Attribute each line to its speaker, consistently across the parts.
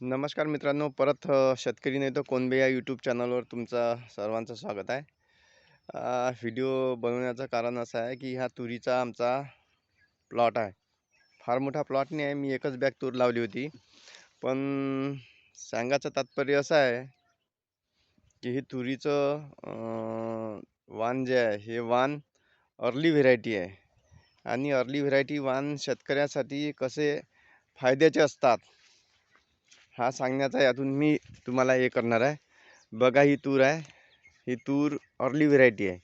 Speaker 1: नमस्कार मित्रांनो परत शेतकरी नाही तर कोणबे या यूट्यूब चॅनलवर तुमचं सर्वांचं स्वागत आहे. व्हिडिओ बनवण्याचं कारण असं आहे की ह्या तुरीचा आमचा प्लॉट आहे. फार मोठा प्लॉट नाही आहे मी एकच बॅग तूर लावली होती. पण सांगायचं तात्पर्य असं आहे की हे तुरीचं वान वाण जे आहे हे वाण अर्ली व्हेरायटी आहे. आणि अर्ली व्हेरायटी वाण शेतकऱ्यासाठी कसे फायद्याचे असतात हा सांगण्याचा यातून मी तुम्हाला हे करणार आहे. बघा ही तूर आहे. ही तूर अर्ली व्हेरायटी आहे.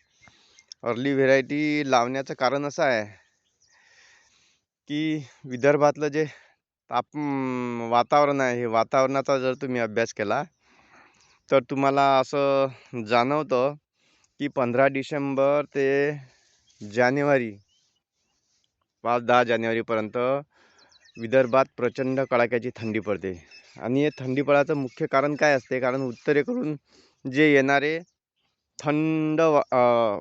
Speaker 1: अर्ली व्हेरायटी लावण्याचं कारण असं आहे की विदर्भातलं जे ताप वातावरण आहे हे वातावरणाचा जर तुम्ही अभ्यास केला तर तुम्हाला असं जाणवतं की पंधरा डिसेंबर ते जानेवारी पाच दहा जानेवारीपर्यंत विदर्भात प्रचंड कडाक्याची थंडी पडते. आणि हे थंडी पडायचं मुख्य कारण काय असते? कारण उत्तरेकडून जे येणारे थंड वा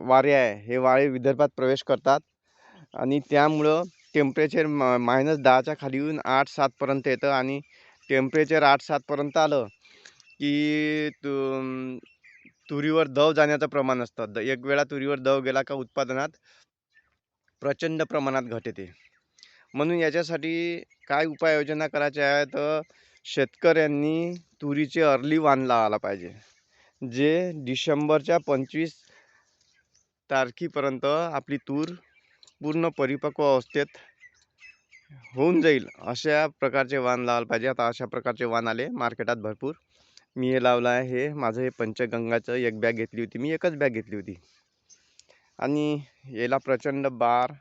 Speaker 1: वारे आहे हे वारे विदर्भात प्रवेश करतात. आणि त्यामुळं टेम्परेचर म मायनस दहाच्या खाली येऊन आठ सातपर्यंत येतं. आणि टेम्परेचर आठ सातपर्यंत आलं की तु तुरीवर दव जाण्याचं प्रमाण असतं. द एक वेळा तुरीवर दव गेला का उत्पादनात प्रचंड प्रमाणात घट येते. म्हणून याच्यासाठी काय उपाययोजना करायच्या आहे तर शेतकऱ्यांनी तुरीचे अर्ली वाण लावायला पाहिजे जे डिसेंबरच्या पंचवीस तारखेपर्यंत आपली तूर पूर्ण परिपक्व अवस्थेत होऊन जाईल अशा प्रकारचे वाण लावायला पाहिजे. आता अशा प्रकारचे वाण आले मार्केटात भरपूर. मी हे लावलं आहे हे माझं हे पंचगंगाचं एक बॅग घेतली होती. मी एकच बॅग घेतली होती. आणि याला प्रचंड बार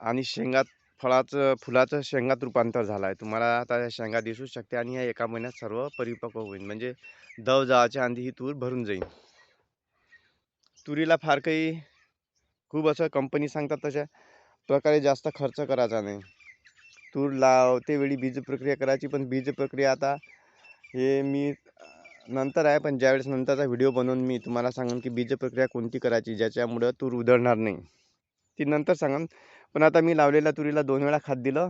Speaker 1: आणि शेंगात फळाचं फुलाचं शेंगात रूपांतर झालं आहे तुम्हाला आता या शेंगा दिसू शकते आणि या एका महिन्यात सर्व परिपक्व होईल म्हणजे दव जावाच्या आधी ही तूर भरून जाईल तुरीला फार काही खूप असं कंपनी सांगतात तशा प्रकारे जास्त खर्च करायचा नाही. तूर लावते वेळी बीज प्रक्रिया करायची पण बीज प्रक्रिया आता हे मी नंतर आहे पण ज्यावेळेस नंतरचा व्हिडिओ बनवून मी तुम्हाला सांगेन की बीज प्रक्रिया कोणती करायची ज्याच्यामुळं तूर उधळणार नाही. ती नंतर सांगेन. पण आता मी लावलेल्या तुरीला दोन वेळा खात दिलं.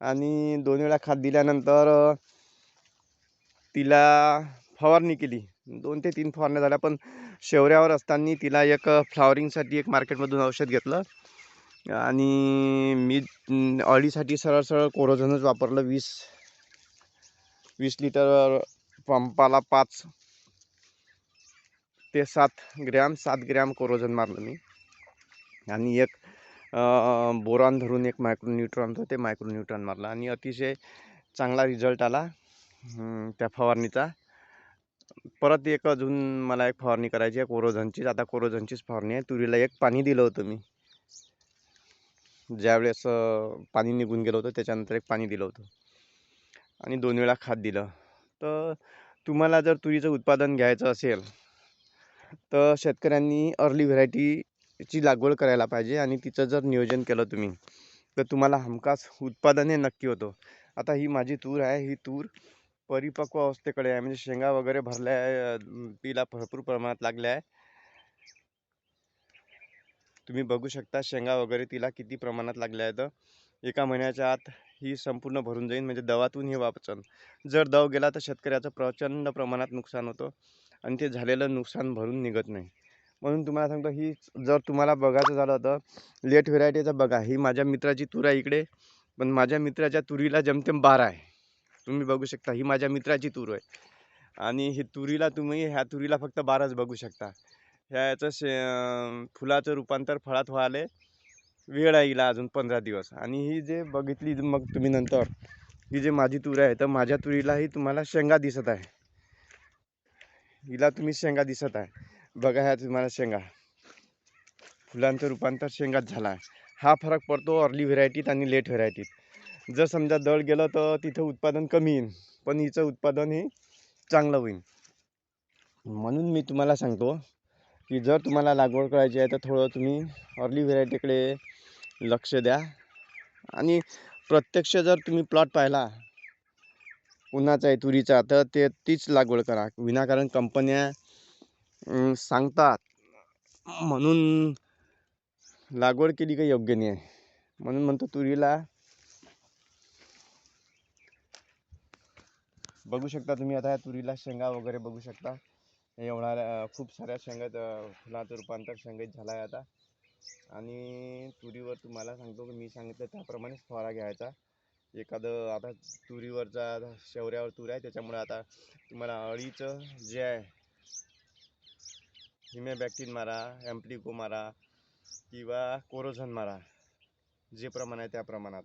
Speaker 1: आणि दोन वेळा खात दिल्यानंतर तिला फवारणी केली. दोन ते तीन फवारण्या झाल्या पण शेवऱ्यावर असताना तिला एक फ्लॉवरिंगसाठी एक मार्केटमधून औषध घेतलं. आणि मी अं, अळीसाठी सरळ सरळ कोरोझनच वापरलं वीस वीस लिटर पंपाला पाच ते सात ग्रॅम सात ग्रॅम कोरोझन मारलं मी. आणि एक बोरॉन धरून एक मायक्रोन्यूट्रॉन होतं ते मायक्रोन्यूट्रॉन मारला आणि अतिशय चांगला रिझल्ट आला त्या फवारणीचा. परत एक अजून मला एक फवारणी करायची आहे कोरोझनचीच. आता कोरोझनचीच फवारणी आहे. तुरीला एक पाणी दिलं होतं मी. ज्यावेळेस पाणी निघून गेलं होतं त्याच्यानंतर एक पाणी दिलं होतं. आणि दोन वेळा खात दिलं. तर तुम्हाला जर तुरीचं उत्पादन घ्यायचं असेल तर शेतकऱ्यांनी अर्ली व्हेरायटीची लागवड करायला पाहिजे आणि तिचं जर नियोजन केलं तुम्ही तर तुम्हाला हमखास उत्पादन हे नक्की होतो. आता ही माझी तूर आहे ही तूर परिपक्व अवस्थेकडे आहे म्हणजे शेंगा वगैरे भरल्या तिला भरपूर प्रमाणात लागल्या आहे. तुम्ही बघू शकता शेंगा वगैरे तिला किती प्रमाणात लागल्या आहेत. एका महिन्याच्या आत ही संपूर्ण भरून जाईल म्हणजे दवातून हे वापचन जर दव गेला तर शेतकऱ्याचं प्रचंड प्रमाणात नुकसान होतं आणि ते झालेलं नुकसान भरून निघत नाही. म्हणून तुम्हाला सांगतो ही जर तुम्हाला बघायचं झालं तर लेट व्हेरायटीचं बघा. ही माझ्या मित्राची तूर आहे इकडे. पण माझ्या मित्राच्या तुरीला जमतेम बार आहे. तुम्ही बघू शकता ही माझ्या मित्राची तूर आहे. आणि ही तुरीला तुम्ही ह्या तुरीला फक्त बारच बघू शकता. ह्या याचं शे फुलाचं रूपांतर फळात व्हायला वेळ आहे हिला अजून पंधरा दिवस. आणि ही जे बघितली मग तुम्ही नंतर ही जे माझी तूर आहे तर माझ्या तुरीलाही तुम्हाला शेंगा दिसत आहे. हिला तुम्ही शेंगा दिसत आहे. बघा ह्या तुम्हाला शेंगा. फुलांचं रूपांतर शेंगात झाला. आहे हा फरक पडतो अर्ली व्हेरायटीत आणि लेट व्हेरायटीत जर समजा दळ गेलं तर तिथं उत्पादन कमी येईल पण हिचं उत्पादन हे चांगलं होईल म्हणून मी तुम्हाला सांगतो की जर तुम्हाला लागवड करायची आहे तर थोडं तुम्ही अर्ली व्हेरायटीकडे लक्ष द्या. आणि प्रत्यक्ष जर तुम्ही प्लॉट पाहिला उन्हाचा आहे तुरीचा तर ते तीच लागवड करा. विनाकारण कंपन्या सांगतात. म्हणून लागवड केली काही योग्य नाही आहे. म्हणून म्हणतो तुरीला बघू शकता तुम्ही आता या तुरीला शेंगा वगैरे बघू शकता. एवढा खूप साऱ्या शेंगात फुलाचं रूपांतर शेंगेत झालं आहे आता. आणि तुरीवर तुम्हाला सांगतो की मी सांगितलं त्याप्रमाणेच फवारा घ्यायचा. एखादं आता तुरीवरचा शेवऱ्यावर तूर आहे त्याच्यामुळे आता तुम्हाला अळीचं जे आहे हिमेबॅक्टिन मारा ॲम्प्लिको मारा किंवा कोरोझन मारा जे प्रमाण आहे त्या प्रमाणात.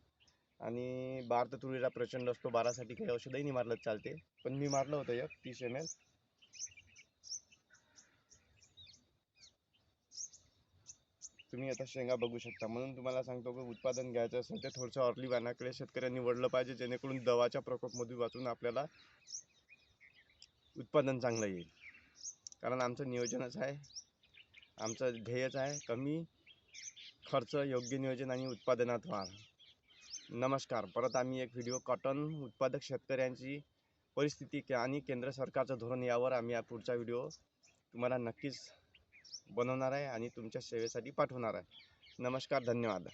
Speaker 1: आणि बार तर तुरीला प्रचंड असतो बारासाठी काही औषधही नाही मारलं चालते. पण मी मारलं होतं एक तीस एम एल तुम्ही आता शेंगा बघू शकता. म्हणून तुम्हाला सांगतो की उत्पादन घ्यायचं असेल तर थोडंसं ऑर्ली वानाकडे शेतकऱ्यांनी वळलं पाहिजे जेणेकरून दवाच्या प्रकोपमधून वाचून आपल्याला उत्पादन चांगलं येईल. कारण आमचं नियोजनच आहे. आमचं ध्येयच आहे कमी खर्च योग्य नियोजन आणि उत्पादनात वाढ. नमस्कार. परत आम्ही एक व्हिडिओ कॉटन उत्पादक शेतकऱ्यांची परिस्थिती के- आणि केंद्र सरकारचं धोरण यावर आम्ही हा पुढचा व्हिडिओ तुम्हाला नक्कीच बनवणार आहे आणि तुमच्या सेवेसाठी पाठवणार आहे. नमस्कार. धन्यवाद.